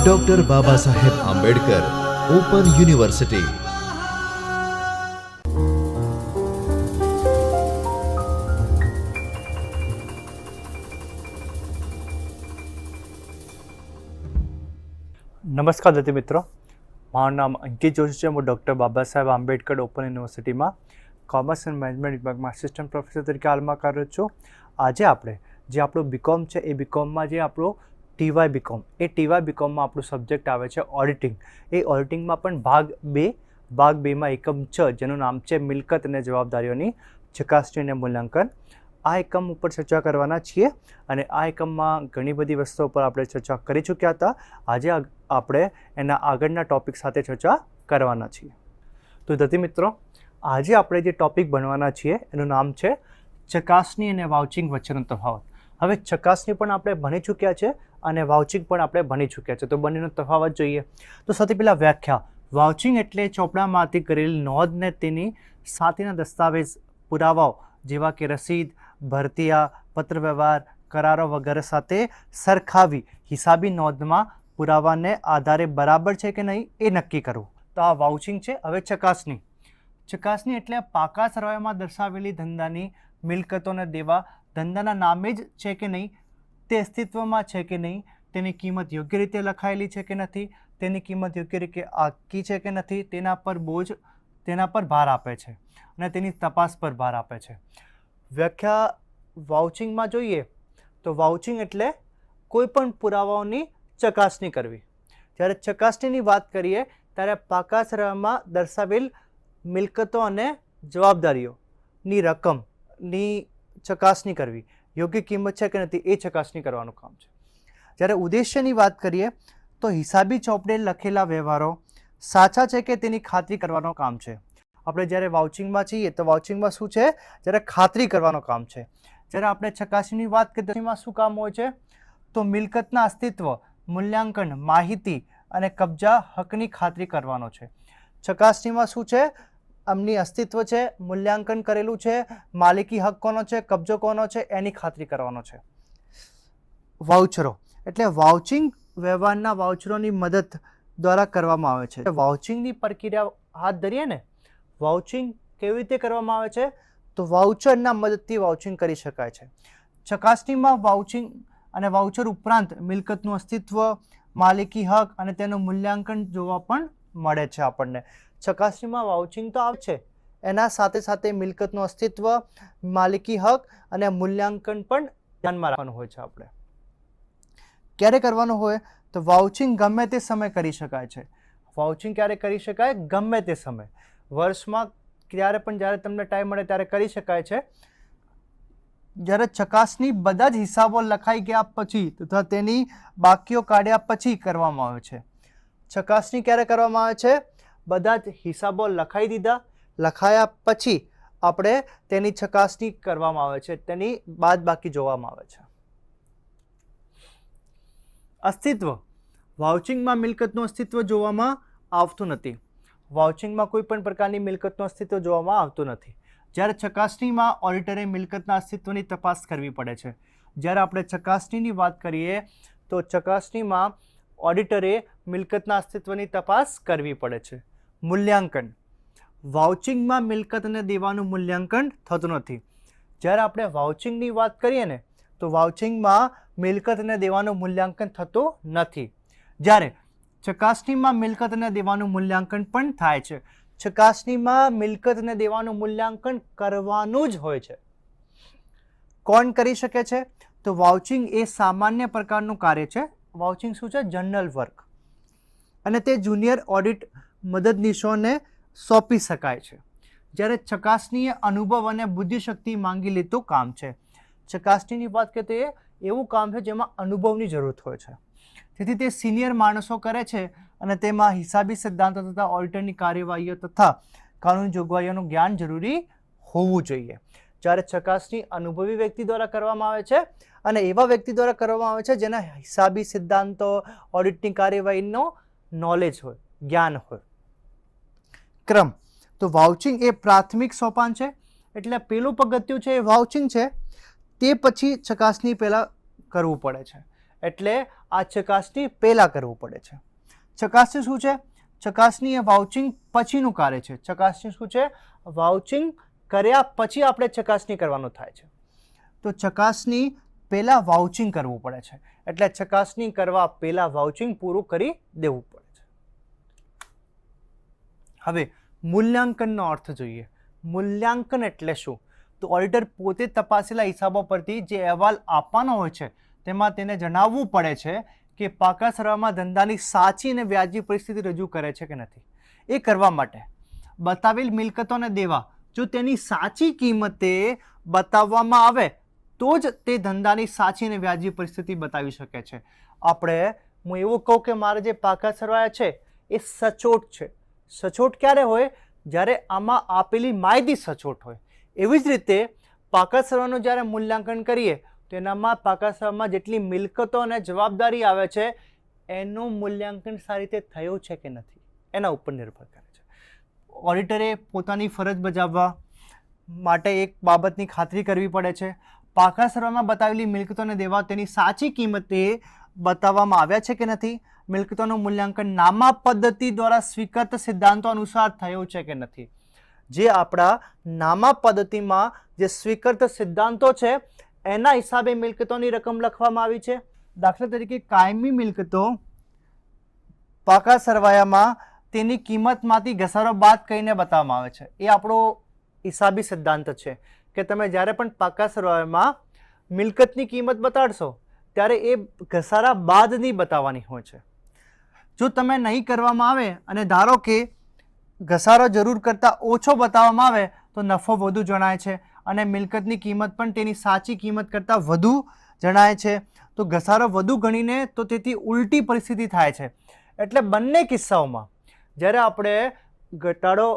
Doctor બાબા Saheb Ambedkar open university નમસ્કાર દત્તી મિત્રો. મારું નામ અંકિત જોશી છે. હું ડૉક્ટર બાબા સાહેબ આંબેડકર ઓપન યુનિવર્સિટીમાં કોમર્સ એન્ડ મેનેજમેન્ટ વિભાગમાં આસિસ્ટન્ટ પ્રોફેસર તરીકે હાલમાં કાર્યરત છું. આજે આપણે જે આપણું બીકોમ છે, એ બીકોમમાં જે આપણો ટીવાય બીકોમ એ ટીવાય બીકોમમાં આપણું સબ્જેક્ટ આવે છે ઓડિટિંગ એ ઓડિટિંગમાં પણ ભાગ બે, ભાગ બેમાં એકમ છ, જેનું નામ છે મિલકત અને જવાબદારીઓની ચકાસણી અને મૂલ્યાંકન. આ એકમ ઉપર ચર્ચા કરવાના છીએ અને આ એકમમાં ઘણી બધી વસ્તુઓ પર આપણે ચર્ચા કરી ચૂક્યા હતા આજે આપણે એના આગળના ટોપિક સાથે ચર્ચા કરવાના છીએ. તો દતિ મિત્રો, આજે આપણે જે ટોપિક ભણવાના છીએ, એનું નામ છે ચકાસણી અને વાઉચિંગ વચ્ચેનો તફાવત. હવે ચકાસણી પણ આપણે ભણી ચૂક્યા છે અને વાઉચિંગ પણ આપણે ભણી ચૂક્યા છે. તો બંનેનો તફાવત જોઈએ. તો સૌથી પહેલાં વ્યાખ્યા. વાઉચિંગ એટલે ચોપડામાંથી કરેલી નોંધને તેની સાથેના દસ્તાવેજ પુરાવાઓ, જેવા કે રસીદ, ભરતીયા, પત્રવ્યવહાર, કરારો વગેરે સાથે સરખાવી હિસાબી નોંધમાં પુરાવાને આધારે બરાબર છે કે નહીં એ નક્કી કરવું. તો આ વાઉચિંગ છે. હવે ચકાસણી. ચકાસણી એટલે પાકા સરવાયામાં દર્શાવેલી ધંધાની મિલકતોને દેવા ધંધાના નામે જ છે કે નહીં, તે અસ્તિત્વમાં છે કે નહીં, તેની કિંમત યોગ્ય રીતે લખાયેલી છે કે નથી, તેની કિંમત યોગ્ય રીતે આંકી છે કે નથી, તેના પર બોજ, તેના પર ભાર આપે છે અને તેની તપાસ પર ભાર આપે છે. વ્યાખ્યા વાઉચિંગમાં જોઈએ તો વાઉચિંગ એટલે કોઈ પણ પુરાવાઓની ચકાસણી કરવી. જ્યારે ચકાસણીની વાત કરીએ, ત્યારે પાકાસરામાં દર્શાવેલ મિલકતો અને જવાબદારીઓની રકમની ચકાસણી કરવી. યોગ્ય કિંમત છે કે નથી એ ચકાસણી કરવાનું કામ છે. જ્યારે ઉદ્દેશ્યની વાત કરીએ, તો હિસાબી ચોપડે લખેલા વ્યવહારો સાચા છે કે તેની ખાતરી કરવાનું કામ છે? આપણે જ્યારે વાઉચિંગમાં છીએ, તો વાઉચિંગમાં શું છે? જ્યારે ખાતરી કરવાનું કામ છે. જ્યારે આપણે ચકાસણીની વાત કરીએ, તો એમાં શું કામ હોય છે? તો મિલકતના અસ્તિત્વ, મૂલ્યાંકન, માહિતી અને કબજા હકની ખાતરી કરવાનો છે. ચકાસણીમાં શું છે? આમની અસ્તિત્વ છે, મૂલ્યાંકન કરેલું છે, માલિકી હક કોનો છે, કબજો કોનો છે, એની ખાતરી કરવાનો છે. વાઉચરો, એટલે વાઉચિંગ વ્યવહારના વાઉચરોની મદદ દ્વારા કરવામાં આવે છે. વાઉચિંગની પ્રક્રિયા હાથ ધરીએ ને, વાઉચિંગ કેવી રીતે કરવામાં આવે છે? તો વાઉચરના મદદથી વાઉચિંગ કરી શકાય છે. ચકાસણીમાં વાઉચિંગ અને વાઉચર ઉપરાંત મિલકતનું અસ્તિત્વ, માલિકી હક અને તેનું મૂલ્યાંકન જોવા પણ મળે છે આપણને. ચકાસણીમાં વાઉચિંગ તો આવશે. એના સાથે સાથે મિલકતનું અસ્તિત્વ, માલિકી હક અને મૂલ્યાંકન પણ ધ્યાનમાં રાખવાનું હોય છે આપણે. ક્યારે કરવાનું હોય તો વાઉચિંગ ગમે તે સમય કરી શકાય છે. વાઉચિંગ ક્યારે કરી શકાય? ગમે તે સમય. વર્ષમાં ક્યારે પણ જ્યારે તમને ટાઈમ મળે ત્યારે કરી શકાય છે. જ્યારે ચકાસણી બધા જ હિસાબો લખાઈ ગયા પછી તથા તેની બાકીઓ કાઢ્યા પછી કરવામાં આવે છે. ચકાસણી ક્યારે કરવામાં આવે છે? બધા જ હિસાબો લખાઈ દીધા. લખાયા પછી આપણે તેની ચકાસણી કરવામાં આવે છે. તેની બાદ બાકી જોવામાં આવે છે. અસ્તિત્વ. વાઉચિંગમાં મિલકતનું અસ્તિત્વ જોવામાં આવતું નથી. વાઉચિંગમાં કોઈ પણ પ્રકારની મિલકતનું અસ્તિત્વ જોવામાં આવતું નથી. જ્યારે ચકાસણીમાં ઓડિટરે મિલકતના અસ્તિત્વની તપાસ કરવી પડે છે. જ્યારે આપણે ચકાસણીની વાત કરીએ, તો ચકાસણીમાં ઓડિટરે મિલકતના અસ્તિત્વની તપાસ કરવી પડે છે. મૂલ્યાંકન. વાઉચિંગમાં મિલકતને દેવાનું મૂલ્યાંકન થતું નથી. જ્યારે આપણે વાઉચિંગની વાત કરીએ ને, તો વાઉચિંગમાં મિલકતને દેવાનું મૂલ્યાંકન થતું નથી. જ્યારે ચકાસણીમાં મિલકતને દેવાનું મૂલ્યાંકન પણ થાય છે. ચકાસણીમાં મિલકતને દેવાનું મૂલ્યાંકન કરવાનું જ હોય છે. કોણ કરી શકે છે? તો વાઉચિંગ એ સામાન્ય પ્રકારનું કાર્ય છે. વાઉચિંગ શું છે? General work. અને તે જુનિયર ઓડિટ મદદનીશોને સોંપી શકાય છે. જ્યારે ચકાસણી અનુભવ અને બુદ્ધિશક્તિ માંગી લેતું કામ છે. ચકાસણીની વાત તો એ એવું કામ છે જેમાં અનુભવની જરૂરત હોય છે. તેથી તે સિનિયર માણસો કરે છે અને તેમાં હિસાબી સિદ્ધાંતો તથા ઓડિટરની કાર્યવાહીઓ તથા કાનૂની જોગવાઈઓનું જ્ઞાન જરૂરી હોવું જોઈએ. જ્યારે ચકાસણી અનુભવી વ્યક્તિ દ્વારા કરવામાં આવે છે અને એવા વ્યક્તિ દ્વારા કરવામાં આવે છે જેના હિસાબી સિદ્ધાંતો, ઓડિટની કાર્યવાહીનો નોલેજ હોય. જ્ઞાન હોય. ક્રમ. તો વાઉચિંગ એ પ્રાથમિક સોપાન છે, એટલે પેલું પગથિયું છે એ વાઉચિંગ છે, તે પછી ચકાસણી પહેલાં કરવું પડે છે. એટલે આ ચકાસણી પહેલાં કરવું પડે છે. ચકાસણી શું છે? ચકાસણી એ વાઉચિંગ પછીનું કાર્ય છે. ચકાસણી શું છે? વાઉચિંગ કર્યા પછી આપણે ચકાસણી કરવાનું થાય છે. તો ચકાસણી પહેલાં વાઉચિંગ કરવું પડે છે. એટલે ચકાસણી કરવા પહેલાં વાઉચિંગ પૂરું કરી દેવું પડે હવે મૂલ્યાંકનનો અર્થ જોઈએ. મૂલ્યાંકન એટલે શું? તો ઓડિટર પોતે તપાસેલા હિસાબો પરથી જે અહેવાલ આપવાનો હોય છે, તેમાં તેને જણાવવું પડે છે કે પાકા સરવામાં ધંધાની સાચી અને વ્યાજી પરિસ્થિતિ રજૂ કરે છે કે નથી. એ કરવા માટે બતાવેલ મિલકતોને દેવા. જો તેની સાચી કિંમતે બતાવવામાં આવે, તો જ તે ધંધાની સાચી અને વ્યાજી પરિસ્થિતિ બતાવી શકે છે. આપણે, હું એવું કહું કે મારે જે પાકા સરવાયા છે, એ સચોટ છે. સચોટ ક્યારે હોય? જ્યારે આમાં આપેલી માહિતી સચોટ હોય. એવી જ રીતે પાકા સરવાનું જ્યારે મૂલ્યાંકન કરીએ, તો એનામાં પાકા સરવામાં જેટલી મિલકતો અને જવાબદારી આવે છે, એનું મૂલ્યાંકન સારી રીતે થયું છે કે નથી? એના ઉપર નિર્ભર કરે છે. ઓડિટરે પોતાની ફરજ બજાવવા માટે એક બાબતની ખાતરી કરવી પડે છે. પાકા સર્વેમાં બતાવેલી મિલકતોને દેવા તેની સાચી કિંમતે બતાવવામાં આવ્યા છે કે નથી? મિલકતોનું મૂલ્યાંકન નામા પદ્ધતિ દ્વારા સ્વીકૃત સિદ્ધાંતો અનુસાર થયું છે કે નથી? જે આપણા નામા પદ્ધતિમાં જે સ્વીકૃત સિદ્ધાંતો છે, એના હિસાબે મિલકતોની રકમ લખવામાં આવી છે. દાખલા તરીકે, કાયમી મિલકતો પાકા સરવાયામાં તેની કિંમતમાંથી ઘસારો બાદ કરીને બતાવવામાં આવે છે. એ આપણો હિસાબી સિદ્ધાંત છે કે તમે જ્યારે પણ પાકા સરવાયામાં મિલકતની કિંમત બતાડશો, ત્યારે એ ઘસારા બાદની બતાવવાની હોય છે. જો તમે નહીં કરવામાં આવે અને ધારો કે ઘસારો જરૂર કરતાં ઓછો બતાવવામાં આવે, તો નફો વધુ જણાય છે અને મિલકતની કિંમત પણ તેની સાચી કિંમત કરતાં વધુ જણાય છે. તો ઘસારો વધુ ગણીને તો તેથી ઉલટી પરિસ્થિતિ થાય છે. એટલે બંને કિસ્સાઓમાં જ્યારે આપણે ઘટાડો,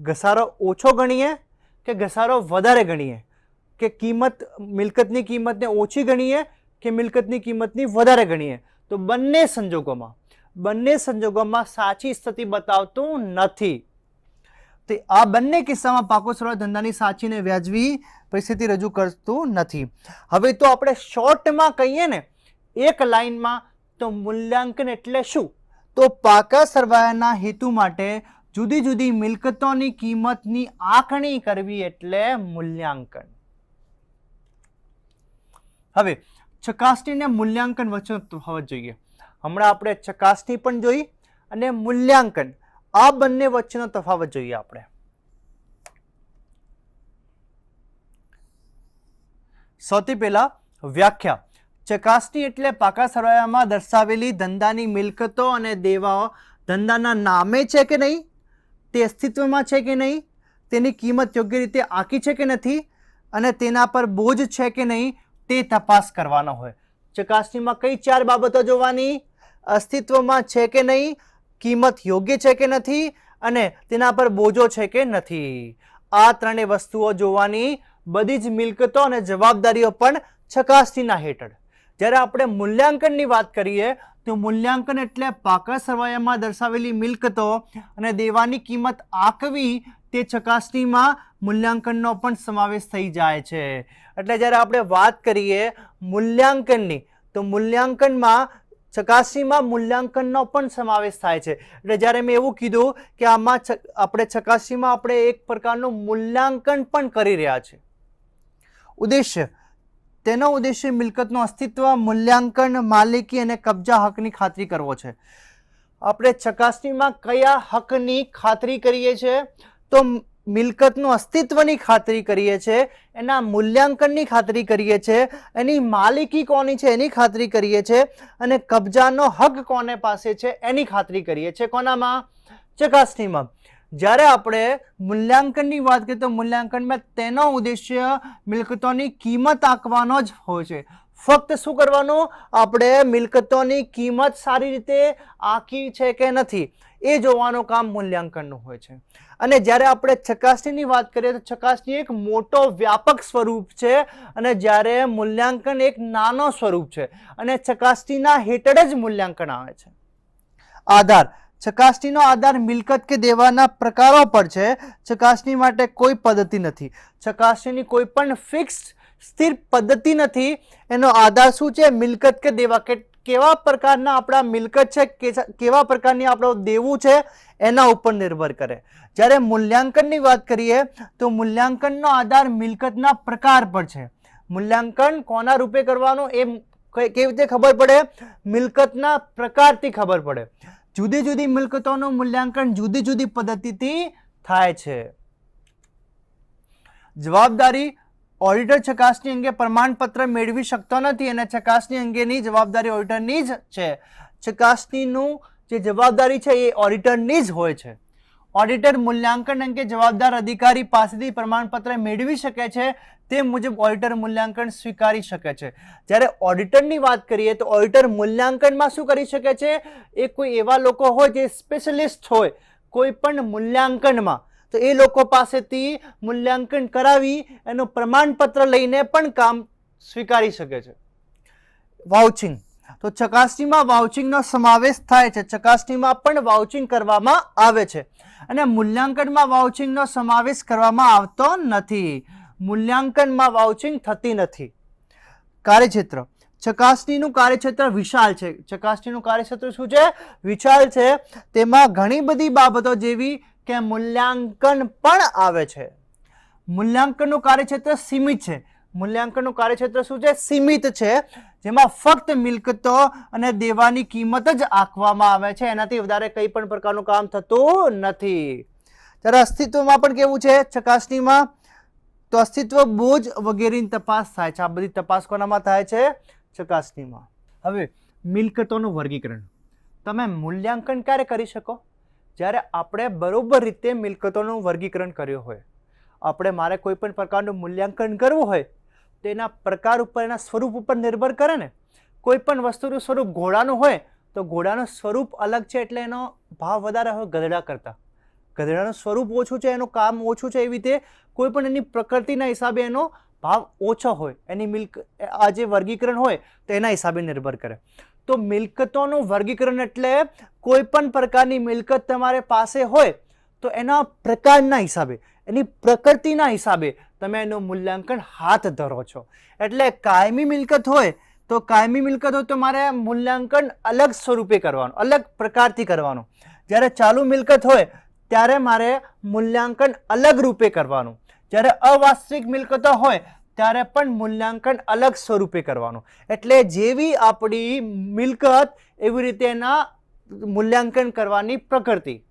ઘસારો ઓછો ગણીએ કે ઘસારો વધારે ગણીએ, કે કિંમત, મિલકતની કિંમતને ઓછી ગણીએ કે મિલકતની કિંમતની વધારે ગણીએ, તો બંને સંજોગોમાં બંને સંજોગોમાં સાચી સ્થિતિ બતાવતું નથી. તે આ બંને કિસ્સામાં પાકો સરળ ધંધાની સાચી ને વ્યાજબી પરિસ્થિતિ રજૂ કરતું નથી. હવે તો આપણે શોર્ટમાં કહીએ ને, એક લાઇનમાં તો મૂલ્યાંકન એટલે શું? તો પાકા સરવાયાના હેતુ માટે જુદી જુદી મિલકતોની કિંમતની આંકણી કરવી એટલે મૂલ્યાંકન. હવે ચકાસણીને મૂલ્યાંકન વચ્ચે હોવા જોઈએ. હમણાં આપણે ચકાસણી પણ જોઈ અને મૂલ્યાંકન. આ બંને વચ્ચેનો તફાવત જોઈએ આપણે. સૌથી પહેલાં વ્યાખ્યા. ચકાસણી એટલે પાકા સરવાયામાં દર્શાવેલી ધંધાની મિલકતો અને દેવાઓ. ધંધાના નામે છે કે નહીં? તે અસ્તિત્વમાં છે કે નહીં? તેની કિંમત યોગ્ય રીતે આંકી છે કે નથી? અને તેના પર બોજ છે કે નહીં? તે તપાસ કરવાનો હોય. ચકાસણીમાં કઈ ચાર બાબતો જોવાની? અસ્તિત્વમાં છે કે નહીં, કિંમત યોગ્ય છે કે નથી અને તેના પર બોજો છે કે નથી. આ ત્રણેય વસ્તુઓ જોવાની બધી જ મિલકતો અને જવાબદારીઓ પણ ચકાસણીના હેઠળ. જ્યારે આપણે મૂલ્યાંકનની વાત કરીએ, તો મૂલ્યાંકન એટલે પાકા સરવાયામાં દર્શાવેલી મિલકતો અને દેવાની કિંમત આંકવી તે ચકાસણીમાં મૂલ્યાંકનનો પણ સમાવેશ થઈ જાય છે. એટલે જ્યારે આપણે વાત કરીએ મૂલ્યાંકનની, તો મૂલ્યાંકનમાં ચકાસણીમાં મૂલ્યાંકનનો પણ સમાવેશ થાય છે. એટલે જ્યારે મેં એવું કીધું કે આમાં આપણે ચકાસણીમાં આપણે એક પ્રકારનું મૂલ્યાંકન પણ કરી રહ્યા છે. ઉદ્દેશ્ય. તેનો ઉદ્દેશ્ય મિલકતનું અસ્તિત્વ, મૂલ્યાંકન, માલિકી અને કબજા હકની ખાતરી કરવો છે. આપણે ચકાસણીમાં કયા હકની ખાતરી કરીએ છીએ? તો મિલકતનું અસ્તિત્વની ખાતરી કરીએ છીએ એના મૂલ્યાંકનની ખાતરી કરીએ છીએ એની માલિકી કોની છે એની ખાતરી કરીએ છીએ અને કબજાનો હક કોને પાસે છે એની ખાતરી કરીએ છીએ કોનામાં? ચકાસણીમાં. જ્યારે આપણે મૂલ્યાંકનની વાત કરીએ તો મૂલ્યાંકનમાં તેનો ઉદ્દેશ્ય મિલકતોની કિંમત આંકવાનો જ હોય છે. ફક્ત શું કરવાનું? આપણે મિલકતોની કિંમત સારી રીતે આંકી છે કે નથી? એ જોવાનું કામ મૂલ્યાંકનનું હોય છે. અને જ્યારે આપણે ચકાસણીની વાત કરીએ તો ચકાસણી એક મોટો વ્યાપક સ્વરૂપ છે અને જ્યારે મૂલ્યાંકન એક નાનો સ્વરૂપ છે અને ચકાસણીના હેઠળ જ મૂલ્યાંકન આવે છે. આધાર. ચકાસણીનો આધાર મિલકત કે દેવાના પ્રકારો પર છે. ચકાસણી માટે કોઈ પદ્ધતિ નથી. ચકાસણીની કોઈ પણ ફિક્સ સ્થિર પદ્ધતિ નથી. એનો આધાર શું છે? મિલકત કે દેવા કે કેવા પ્રકારના આપણા મિલકત છે કેવા પ્રકારની આપણો દેવું છે, એના ઉપર નિર્ભર કરે. જ્યારે મૂલ્યાંકનની વાત કરીએ, તો મૂલ્યાંકનનો આધાર મિલકતના પ્રકાર પર છે. મૂલ્યાંકન કોના રૂપે કરવાનું એ કેવી રીતે ખબર પડે? મિલકતના પ્રકારથી ખબર પડે. જુદી જુદી મિલકતોનું મૂલ્યાંકન જુદી જુદી પદ્ધતિથી થાય છે. જવાબદારી ઓડિટર ચકાસણી અંગે પ્રમાણપત્ર મેળવી શકતો નથી અને ચકાસણી અંગેની જવાબદારી ઓડિટરની જ છે. ચકાસણીનું જે જવાબદારી છે એ ઓડિટરની જ હોય છે. ઓડિટર મૂલ્યાંકન અંગે જવાબદાર અધિકારી પાસેથી પ્રમાણપત્ર મેળવી શકે છે, તે મુજબ ઓડિટર મૂલ્યાંકન સ્વીકારી શકે છે. જ્યારે ઓડિટરની વાત કરીએ તો ઓડિટર મૂલ્યાંકનમાં શું કરી શકે છે? એ કોઈ એવા લોકો હોય જે સ્પેશિયલિસ્ટ હોય, કોઈ પણ મૂલ્યાંકનમાં તો એ લોકો પાસેથી મૂલ્યાંકન કરાવી એનું પ્રમાણપત્ર લઈને પણ કામ સ્વીકારી શકે છે. વાઉચિંગ. તો ચકાસણીમાં વાઉચિંગનો સમાવેશ થાય છે. ચકાસણીમાં પણ વાઉચિંગ કરવામાં આવે છે. અને મૂલ્યાંકનમાં વાઉચિંગનો સમાવેશ કરવામાં આવતો નથી. મૂલ્યાંકનમાં વાઉચિંગ થતી નથી. કાર્યક્ષેત્ર. ચકાસણીનું કાર્યક્ષેત્ર વિશાળ છે. ચકાસણીનું કાર્યક્ષેત્ર શું છે? વિશાળ છે. તેમાં ઘણી બધી બાબતો જેવી કે મૂલ્યાંકન પણ આવે છે. મૂલ્યાંકનનું કાર્યક્ષેત્ર સીમિત છે. મૂલ્યાંકનનું કાર્યક્ષેત્ર શું છે? સીમિત છે. જેમાં ફક્ત મિલકતો અને દેવાની કિંમત જ આંકવામાં આવે છે. એનાથી વધારે કંઈ પણ પ્રકારનું કામ થતું નથી. ત્યારે અસ્તિત્વમાં પણ કેવું છે? ચકાસણીમાં તો અસ્તિત્વ બોજ વગેરેની તપાસ થાય છે. આ બધી તપાસ કોનામાં થાય છે? ચકાસણીમાં. હવે મિલકતોનું વર્ગીકરણ. તમે મૂલ્યાંકન ક્યારે કરી શકો? જ્યારે આપણે બરોબર રીતે મિલકતોનું વર્ગીકરણ કર્યું હોય, આપણે મારે કોઈ પણ પ્રકારનું મૂલ્યાંકન કરવું હોય તો એના પ્રકાર ઉપર, એના સ્વરૂપ ઉપર નિર્ભર કરે ને, કોઈ પણ વસ્તુનું સ્વરૂપ ઘોડાનું હોય, તો ઘોડાનું સ્વરૂપ અલગ છે એટલે એનો ભાવ વધારે હોય ગધડા કરતાં. ગધડાનું સ્વરૂપ ઓછું છે, એનું કામ ઓછું છે એવી રીતે કોઈ પણ એની પ્રકૃતિના હિસાબે એનો ભાવ ઓછો હોય, એની મિલ્ક, આ જે વર્ગીકરણ હોય તો એના હિસાબે નિર્ભર કરે. તો મિલકતોનું વર્ગીકરણ એટલે કોઈ પણ પ્રકારની મિલકત તમારે પાસે હોય તો એના પ્રકારના હિસાબે, એની પ્રકૃતિના હિસાબે તમે એનું મૂલ્યાંકન હાથ ધરો છો. એટલે કાયમી મિલકત હોય તો કાયમી મિલકત હોય તો મારે મૂલ્યાંકન અલગ સ્વરૂપે કરવાનું, અલગ પ્રકારથી કરવાનું. જ્યારે ચાલુ મિલકત હોય ત્યારે મારે મૂલ્યાંકન અલગ રૂપે કરવાનું. જ્યારે અવાસ્તવિક મિલકતો હોય ત્યારે પણ મૂલ્યાંકન અલગ સ્વરૂપે કરવાનું. એટલે જેવી આપણી મિલકત, એવી રીતે એના મૂલ્યાંકન કરવાની પ્રકૃતિ.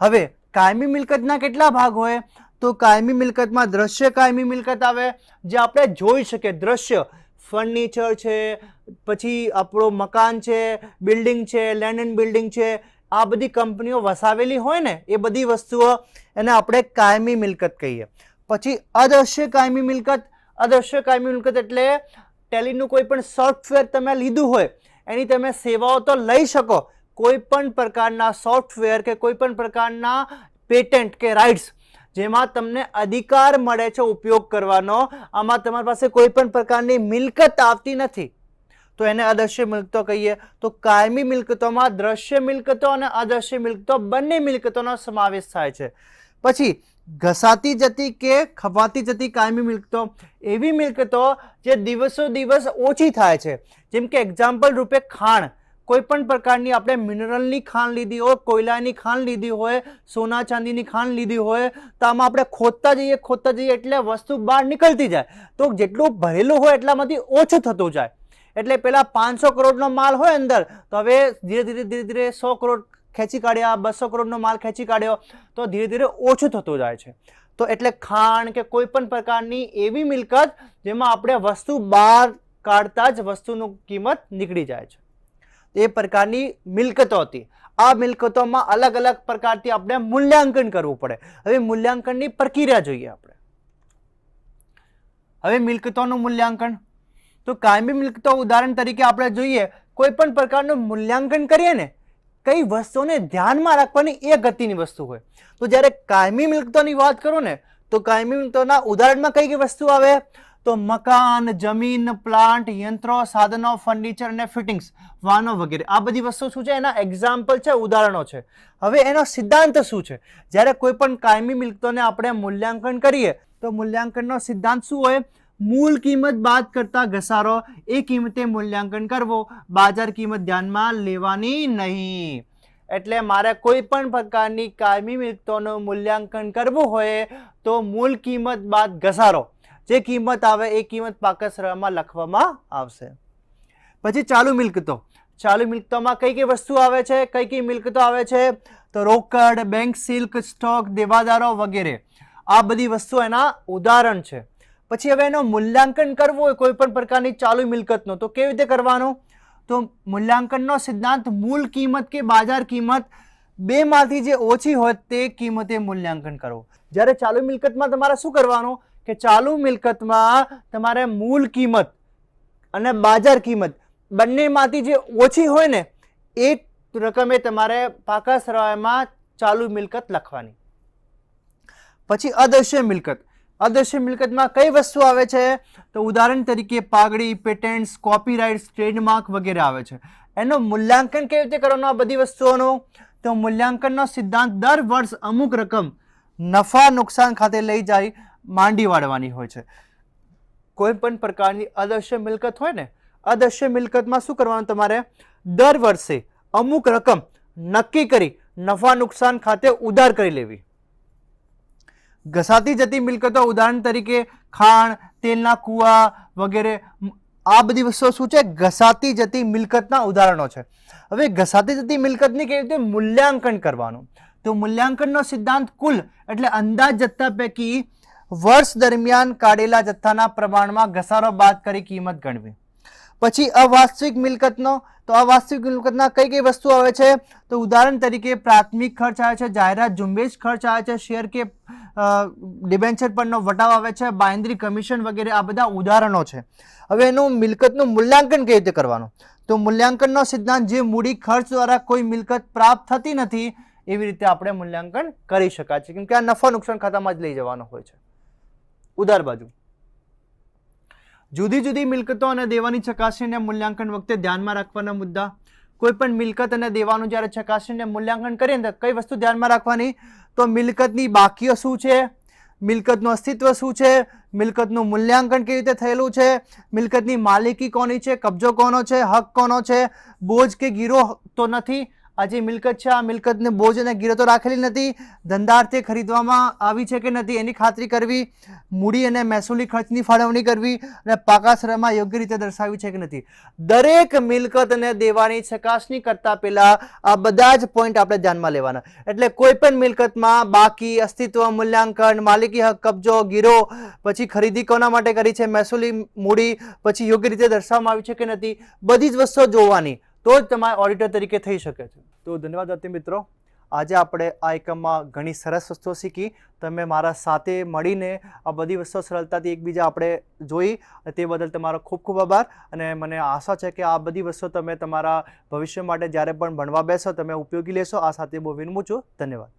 હવે, કાયમી મિલકતના કેટલા ભાગ હોય? તો કાયમી મિલકતમાં દ્રશ્ય કાયમી મિલકત આવે, જે આપણે જોઈ શકીએ. દ્રશ્ય, ફર્નિચર છે, પછી આપણો મકાન છે, બિલ્ડિંગ છે, લેન્ડ એન્ડ બિલ્ડિંગ છે. આ બધી કંપનીઓ વસાવેલી હોય ને, એ બધી વસ્તુઓ એને આપણે કાયમી મિલકત કહીએ. પછી અદ્રશ્ય કાયમી મિલકત અદ્રશ્ય કાયમી મિલકત એટલે ટેલીનું કોઈ પણ સોફ્ટવેર તમે લીધું હોય, એની તમે સેવાઓ તો લઈ શકો, કોઈ પણ પ્રકારના સોફ્ટવેર કે કોઈ પણ પ્રકારના પેટન્ટ કે રાઇટ્સ જેમાં તમને અધિકાર મળે છે ઉપયોગ કરવાનો, આમાં તમારી પાસે કોઈ પણ પ્રકારની મિલકત આવતી નથી. તો એને અદ્રશ્ય મિલકતો કહીએ, તો કાયમી મિલકતોમાં દ્રશ્ય મિલકતો અને અદ્રશ્ય મિલકતો બંને મિલકતોનો સમાવેશ થાય છે. પછી ઘસાતી જતી કે ખવાતી જતી કાયમી મિલકતો એવી મિલકતો જે દિવસો દિવસ ઓછી થાય છે. જેમ કે એક્ઝામ્પલ રૂપે ખાણ. કોઈ પણ પ્રકારની આપણે મિનરલની ખાણ લીધી હોય, કોયલાની ખાણ લીધી હોય, સોના ચાંદીની ખાણ લીધી હોય, તો આમાં આપણે ખોદતા જઈએ ખોદતા જઈએ એટલે વસ્તુ બહાર નીકળતી જાય. તો જેટલું ભરેલું હોય એટલામાંથી ઓછું થતું જાય. એટલે પેલા પાંચસો કરોડનો માલ હોય અંદર, તો હવે ધીરે ધીરે ધીરે ધીરે સો કરોડ ખેંચી કાઢ્યા બસો કરોડનો માલ ખેંચી કાઢ્યો, તો ધીરે ધીરે ઓછું થતું જાય છે. તો એટલે ખાણ કે કોઈ પણ પ્રકારની એવી મિલકત જેમાં આપણે વસ્તુ બહાર કાઢતા જ વસ્તુનું કિંમત નીકળી જાય છે. એ પ્રકારની મિલકતો હતી. આ મિલકતોમાં અલગ અલગ પ્રકારથી આપણે મૂલ્યાંકન કરવું પડે. હવે મૂલ્યાંકનની પ્રક્રિયા જોઈએ આપણે. હવે મિલકતોનું મૂલ્યાંકન. તો કાયમી મિલકતો ઉદાહરણ તરીકે આપણે જોઈએ, કોઈ પણ પ્રકારનું મૂલ્યાંકન કરીએ ને કઈ વસ્તુઓને ધ્યાનમાં રાખવાની એ ગતિની વસ્તુ હોય. તો જ્યારે કાયમી મિલકતોની વાત કરો ને, તો કાયમી મિલકતોના ઉદાહરણમાં કઈ કઈ વસ્તુ આવે? તો મકાન, જમીન, પ્લાન્ટ, યંત્રો, સાધનો, ફર્નિચર અને ફિટિંગ્સ, વાહનો વગેરે. આ બધી વસ્તુ શું છે? એના એક્ઝામ્પલ છે, ઉદાહરણો છે. હવે એનો સિદ્ધાંત શું છે? જ્યારે કોઈ પણ કાયમી મિલકતોને આપણે મૂલ્યાંકન કરીએ, તો મૂલ્યાંકનનો સિદ્ધાંત શું હોય? મૂળ કિંમત બાદ કરતા ઘસારો એ કિંમતે મૂલ્યાંકન કરવો. બાજાર કિંમત ધ્યાનમાં લેવાની નહીં. એટલે મારે કોઈ પણ પ્રકારની કાયમી મિલકતોનું મૂલ્યાંકન કરવું હોય તો મૂળ કિંમત બાદ ઘસારો. જે કિંમત આવે એ કિંમત પાકસરામાં લખવામાં આવશે. પછી ચાલુ મિલકતો ચાલુ મિલકતોમાં કઈ કઈ વસ્તુ આવે છે? કઈ કઈ મિલકતો આવે છે? તો રોકડ, બેંક, સિલ્ક, સ્ટોક, દેવાદારો વગેરે. આ બધી વસ્તુઓ એના ઉદાહરણ છે. પછી હવે એનું મૂલ્યાંકન કરવું હોય કોઈ પણ પ્રકારની ચાલુ મિલકતનો, તો કેવી રીતે કરવાનો? તો મૂલ્યાંકનનો સિદ્ધાંત મૂળ કિંમત કે બાજાર કિંમત બેમાંથી જે ઓછી હોય તે કિંમતે મૂલ્યાંકન કરવું જ્યારે ચાલુ મિલકતમાં તમારે શું કરવાનું? કે ચાલુ મિલકતમાં તમારે મૂળ કિંમત અને બાજાર કિંમત બંનેમાંથી જે ઓછી હોય ને, એ રકમે તમારે પાકા સરવાળામાં ચાલુ મિલકત લખવાની. પછી અદૃશ્ય મિલકત. અદૃશ્ય મિલકતમાં કઈ વસ્તુ આવે છે? તો ઉદાહરણ તરીકે પાઘડી પેટેન્ટ્સ કોપીરાઇટ્સ ટ્રેડમાર્ક વગેરે આવે છે. એનું મૂલ્યાંકન કેવી રીતે કરવાનું આ બધી વસ્તુઓનું? તો મૂલ્યાંકનનો સિદ્ધાંત દર વર્ષ અમુક રકમ નફા નુકસાન ખાતે લઈ જાય, માંડી વાળવાની હોય છે. કોઈ પણ પ્રકારની અદૃશ્ય મિલકત હોય ને અદૃશ્ય મિલકતમાં શું કરવાનું તમારે? દર વર્ષે અમુક રકમ નક્કી કરી નફા નુકસાન ખાતે ઉધાર કરી લેવી. ઘસાતી જતી મિલકતો, ઉદાહરણ તરીકે ખાણ, તેલના કૂવા વગેરે આ બધી વસ્તુઓ શું છે? ઘસાતી જતી મિલકતના ઉદાહરણો છે. હવે ઘસાતી જતી મિલકતની કેવી રીતે મૂલ્યાંકન કરવાનું? તો મૂલ્યાંકનનો સિદ્ધાંત કુલ એટલે અંદાજ જથ્થા પૈકી વર્ષ દરમિયાન કાઢેલા જથ્થાના પ્રમાણમાં ઘસારો બાદ કરી કિંમત ગણવી. પછી અવાસ્તવિક મિલકતનો, તો અવાસ્તવિક મિલકતના કઈ કઈ વસ્તુ આવે છે? તો ઉદાહરણ તરીકે પ્રાથમિક ખર્ચ આવે છે, જાહેરાત ઝુંબેશ ખર્ચ આવે છે, શેર કે ડિબેન્ચર પરનો વટાવ આવે છે, બાયંદ્રી કમિશન વગેરે આ બધા ઉદાહરણો છે. હવે એનું મિલકતનું મૂલ્યાંકન કેવી રીતે કરવાનું? તો મૂલ્યાંકનનો સિદ્ધાંત, જે મૂડી ખર્ચ દ્વારા કોઈ મિલકત પ્રાપ્ત થતી નથી, એવી રીતે આપણે મૂલ્યાંકન કરી શકાય છે. કેમ કે આ નફા નુકસાન ખાતામાં જ લઈ જવાનો હોય છે. ઉદાર બાજુ. જુદી જુદી મિલકતો અને દેવાની ચકાસણીને મૂલ્યાંકન વખતે ધ્યાનમાં રાખવાના મુદ્દા. કોઈ પણ મિલકત અને દેવાનું જ્યારે ચકાસણીને મૂલ્યાંકન કરીએ તો કઈ વસ્તુ ધ્યાનમાં રાખવાની? તો મિલકતની બાકીઓ શું છે? મિલકતનું અસ્તિત્વ શું છે? મિલકતનું મૂલ્યાંકન કેવી રીતે થયેલું છે? મિલકતની માલિકી કોની છે? કબજો કોનો છે? હક કોનો છે? બોજ કે ગીરો તો નથી? આ જે મિલકત છે. આ મિલકતને બોજ અને ગીરો તો રાખેલી નથી. ધંધાર્થે ખરીદવામાં આવી છે કે નથી એની ખાતરી કરવી, મૂડી અને મહેસૂલી ખર્ચની ફાળવણી કરવી અને પાકા શ્રમમાં યોગ્ય રીતે દર્શાવી છે કે નથી. દરેક મિલકતને દેવાની ચકાસણી કરતા પહેલાં આ બધા જ પોઈન્ટ આપણે ધ્યાનમાં લેવાના. એટલે કોઈ પણ મિલકતમાં બાકી અસ્તિત્વ, મૂલ્યાંકન, માલિકી હક, કબજો, ગીરો, પછી ખરીદી કોના માટે કરી છે, મહેસૂલી, મૂડી, પછી યોગ્ય રીતે દર્શાવવામાં આવી છે કે નથી, બધી જ વસ્તુઓ જોવાની. તો જ તમારે ઓડિટર તરીકે થઈ શકે છે. તો ધન્યવાદ દર્તી મિત્રો. આજે આપણે આ એકમમાં ઘણી સરસ વસ્તુઓ શીખી. તમે મારા સાથે મળીને આ બધી વસ્તુઓ સરળતાથી એકબીજા આપણે જોઈ. તે બદલ તમારો ખૂબ ખૂબ આભાર અને મને આશા છે કે આ બધી વસ્તુઓ તમે તમારા ભવિષ્ય માટે જ્યારે પણ ભણવા બેસો તમે ઉપયોગી લેશો. આ સાથે બહુ વિનમું છું. ધન્યવાદ.